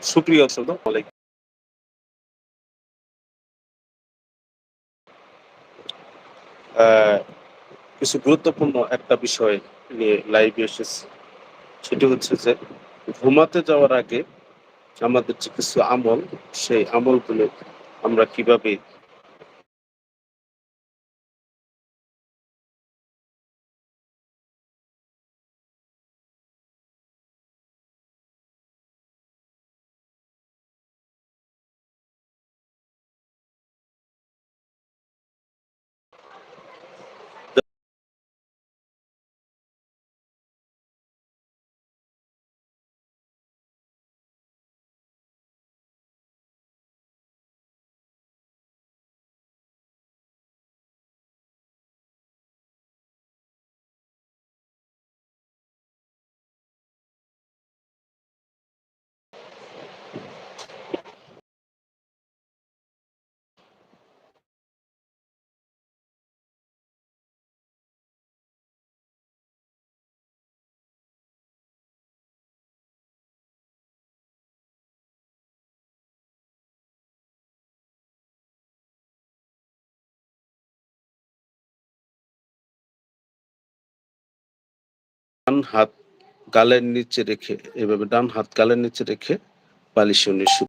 সুপ্রিয় শ্রোতা বলে কিছু গুরুত্বপূর্ণ একটা বিষয় নিয়ে লাইভে এসেছি। সেটি হচ্ছে যে, ঘুমাতে যাওয়ার আগে আমাদের যে কিছু আমল, সেই আমলগুলো আমরা কীভাবে ডান হাত গালের নিচে রেখে, এভাবে ডান হাত গালের নিচে রেখে বালিশে নিয়ে শু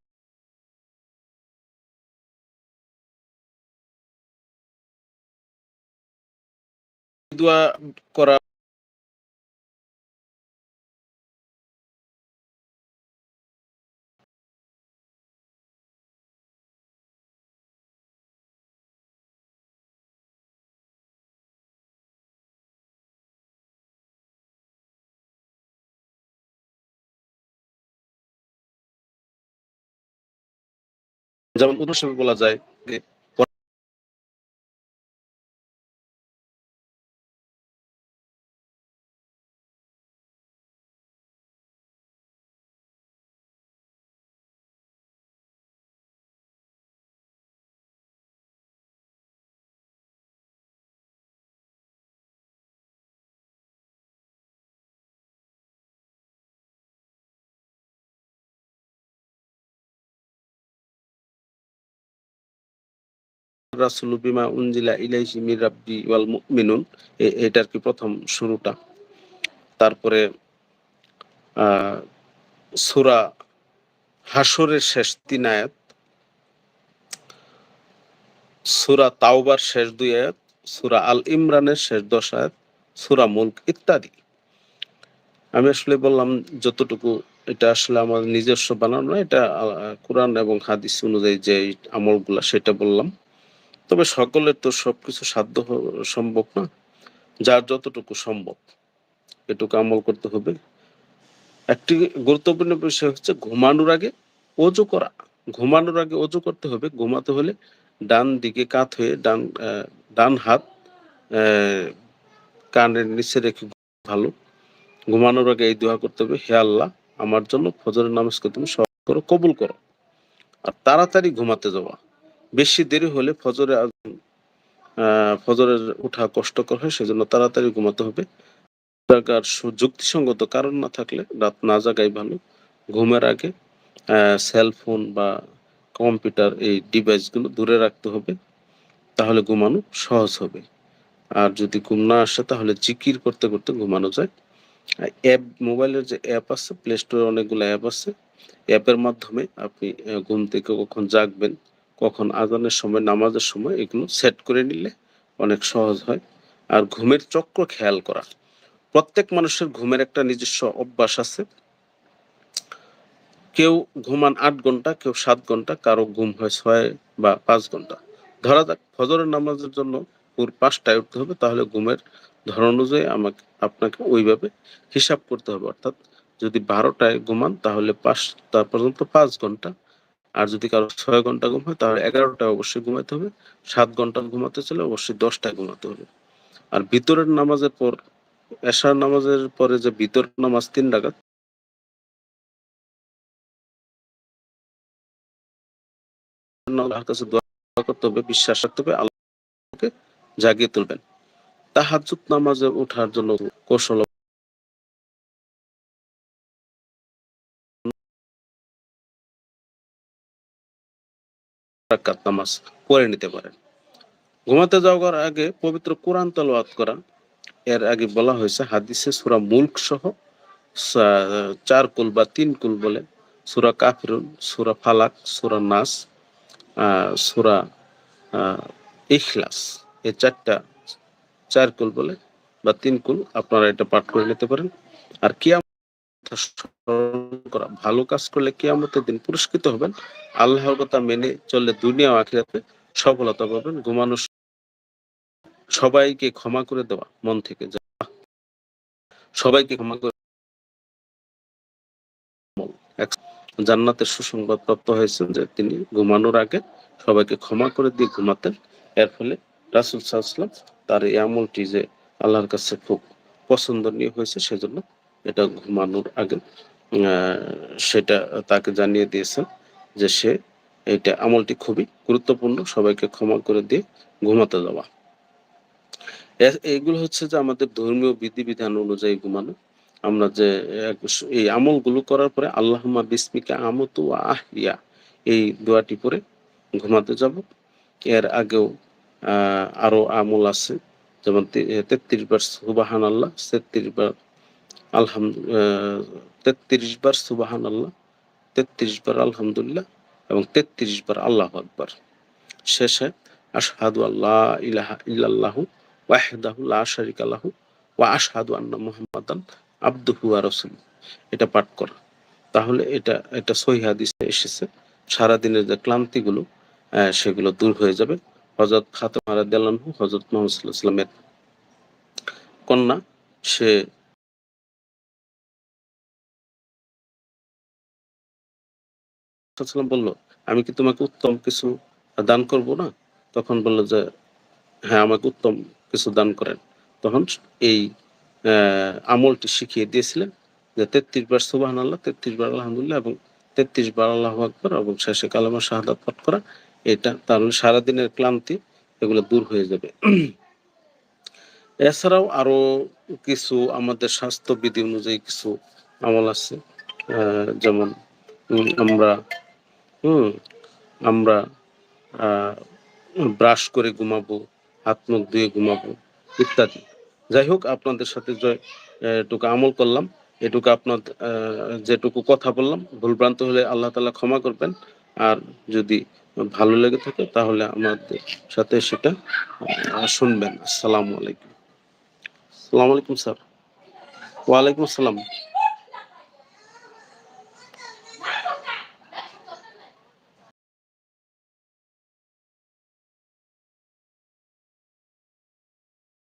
দোয়া করা যেমন উদাহরণ বলা যায় রাসুলু বিমা উনজিলা ইলাইহি মির রাব্বি ওয়াল মুমিনুন। এটার কি প্রথম শুরুটা? তারপরে সূরা হাসরের শেষ তিন আয়াত, সূরা তাওবার শেষ দুই আয়াত, সুরা আল ইমরানের শেষ দশ আয়াত, সূরা মুলক ইত্যাদি। আমি আসলে বললাম যতটুকু এটা আসলে আমার নিজস্ব বানানো, এটা কোরআন এবং হাদিস অনুযায়ী যে আমলগুলা, সেটা বললাম। তবে সকলের তো সবকিছু সাধ্য সম্ভব না। যার যতটুকু সম্ভব, এটুকু আমল করতে হবে। একটি গুরুত্বপূর্ণ বিষয় হচ্ছে ঘুমানোর আগে অজু করা। ঘুমানোর আগে অজু করতে হবে। ঘুমাতে হলে ডান দিকে কাত হয়ে ডান ডান হাত কানের নিচে রেখে ভালো। ঘুমানোর আগে এই দোয়া করতে হবে, হে আল্লাহ, আমার জন্য ফজরের নামাজকে তুমি সহজ করো, কবুল করো। আর তাড়াতাড়ি ঘুমাতে যাওয়া। বেশি দেরি হলে ফজরে ফজরের ওঠা কষ্টকর হয়, সেজন্য তাড়াতাড়ি ঘুমাতে হবে। যুক্তিসঙ্গত কারণ না থাকলে রাত না জাগাই ভালো। ঘুমের আগে সেল ফোন বা কম্পিউটার এই ডিভাইসগুলো দূরে রাখতে হবে, তাহলে ঘুমানো সহজ হবে। আর যদি ঘুম না আসে, তাহলে জিকির করতে করতে ঘুমানো যায়। অ্যাপ মোবাইলের যে অ্যাপ আছে প্লে স্টোরে অনেকগুলো অ্যাপ আছে। অ্যাপের মাধ্যমে আপনি ঘুম থেকে কখন জাগবেন কখন আজানের সময়, নামাজের সময় এগুলো সেট করে নিলে অনেক সহজ হয়। আর ঘুমের চক্র খেয়াল করা। প্রত্যেক মানুষের ঘুমের একটা নিজস্ব অভ্যাস আছে। কেউ ঘুমান আট ঘণ্টা, কেউ সাত ঘণ্টা, কারও ঘুম হয় ছয় বা পাঁচ ঘণ্টা। ধরা যাক, ফজরের নামাজের জন্য ভোর পাঁচটায় উঠতে হবে, তাহলে ঘুমের ধরন অনুযায়ী আমাকে, আপনাকে ওইভাবে হিসাব করতে হবে। অর্থাৎ যদি বারোটায় ঘুমান, তাহলে পাঁচটা পর্যন্ত পাঁচ ঘণ্টা আর যদি কারও ছয় ঘণ্টা ঘুম হয়, তাহলে এগারোটা অবশ্যই ঘুমাতে হবে। সাত ঘণ্টা ঘুমাতে চলে অবশ্যই দশটায় ঘুমাতে হবে। আর ভিতরের নামাজের পর, এশার নামাজের পরে যে ভিতর নামাজ তিন রাকাত, আল্লাহর কাছে দোয়া করতে হবে, বিশ্বাস রাখতে হবে, আল্লাহকে জাগিয়ে তুলবেন। তাহাজ্জুদ নামাজে ওঠার জন্য কৌশল রাকাত নামাজ পড়ে নিতে পারেন। ঘুমাতে যাওয়ার আগে পবিত্র কোরআন করা। এর আগে বলা হয়েছে হাদিসে সুরা সহ চার কুল বা তিন কুল বলে, সুরা কাফিরুন, সুরা ফালাক, সুরা নাস সুরা ইখলাস। এই চারটা, চার কুল বলে বা তিন কুল আপনারা এটা পাঠ করে নিতে পারেন। আর কিয়াম স্মরণ করা। ভালো কাজ করলে কিয়ামতের দিন পুরস্কৃত হবেন। আল্লাহর কথা মেনে চললে দুনিয়া আখিরাতে সফলতা পাবেন। ঘুমানো সবাইকে ক্ষমা করে দেওয়া মন থেকে সবাইকে ক্ষমা করে জান্নাতের সুসংবাদ প্রাপ্ত হয়েছেন যে তিনি ঘুমানোর আগে সবাইকে ক্ষমা করে দিয়ে ঘুমাতেন। এর ফলে রাসুল সাল্লাম তার এই আমলটি যে আল্লাহর কাছে খুব পছন্দনীয় হয়েছে, সেজন্য এটা ঘুমানোর আগে সেটা তাকে জানিয়ে দিয়েছেন যে সে এটা আমলটি খুবই গুরুত্বপূর্ণ, সবাইকে ক্ষমা করে দিয়ে ঘুমাতে যাওয়া। এ- এইগুলো হচ্ছে যে আমাদের ধর্মীয় বিধিবিধান অনুযায়ী ঘুমানো। আমরা যে এই আমলগুলো করার পরে আল্লাহমা বিসমিকা আমতু আহিয়া এই দোয়াটি পরে ঘুমাতে যাব। এর আগেও আরও আমল আছে, যেমন তেত্রিশ বার সুবাহান আল্লাহ তেত্রিশ বার আলহামদুলিল্লাহ, তেত্রিশ বার সুবাহান আল্লাহ তেত্রিশ বার আলহামদুলিল্লাহ এবং তেত্রিশ বার আল্লাহ আকবার। শেষে আশহাদু আল্লাহ ইলাহা ইল্লাল্লাহু ওয়াহদাহু লা শারিকা লাহু ওয়া আশহাদু আন্না মুহাম্মাদান আবদুহু ওয়া রাসূলুহু। এটা পাঠ করা। তাহলে এটা এটা সহিহ হাদিসে এসেছে সারা দিনের যে ক্লান্তিগুলো সেগুলো দূর হয়ে যাবে। হযরত ফাতেমা রাদিয়াল্লাহু আনহু, হযরত মুহাম্মদ সাল্লাল্লাহু আলাইহি ওয়াসাল্লামের কন্যা, সে সাল্লাম বলল, আমি কি তোমাকে উত্তম কিছু দান করব না? তখন বলল যে হ্যাঁ আমাকে উত্তম কিছু দান করেন। তখন এই আমলটি শিখিয়ে দিয়েছিলেন যে তেত্রিশ বার সুবাহ আল্লাহ তেত্রিশ বার আলহামদুলিল্লাহ এবং তেত্রিশ বার আল্লাহ আকবর এবং শেষে কালামা শাহাদাত পাঠ করা, এটা তাহলে সারাদিনের ক্লান্তি এগুলো দূর হয়ে যাবে। এছাড়াও আরও কিছু আমাদের স্বাস্থ্যবিধি অনুযায়ী কিছু আমল আছে যেমন আমরা হুম, আমরা ব্রাশ করে ঘুমাবো, হাত মুখ ধুয়ে ঘুমাবো, ইত্যাদি। যাই হোক, আপনাদের সাথে এটুকু আমল করলাম, এটুকু আপনার যেটুকু কথা বললাম, ভুলভ্রান্ত হলে আল্লাহ তালা ক্ষমা করবেন। আর যদি ভালো লেগে থাকে, তাহলে আমাদের সাথে সেটা শুনবেন। আসসালামু আলাইকুম। আসসালামু আলাইকুম, স্যার। ওয়ালাইকুম আসসালাম।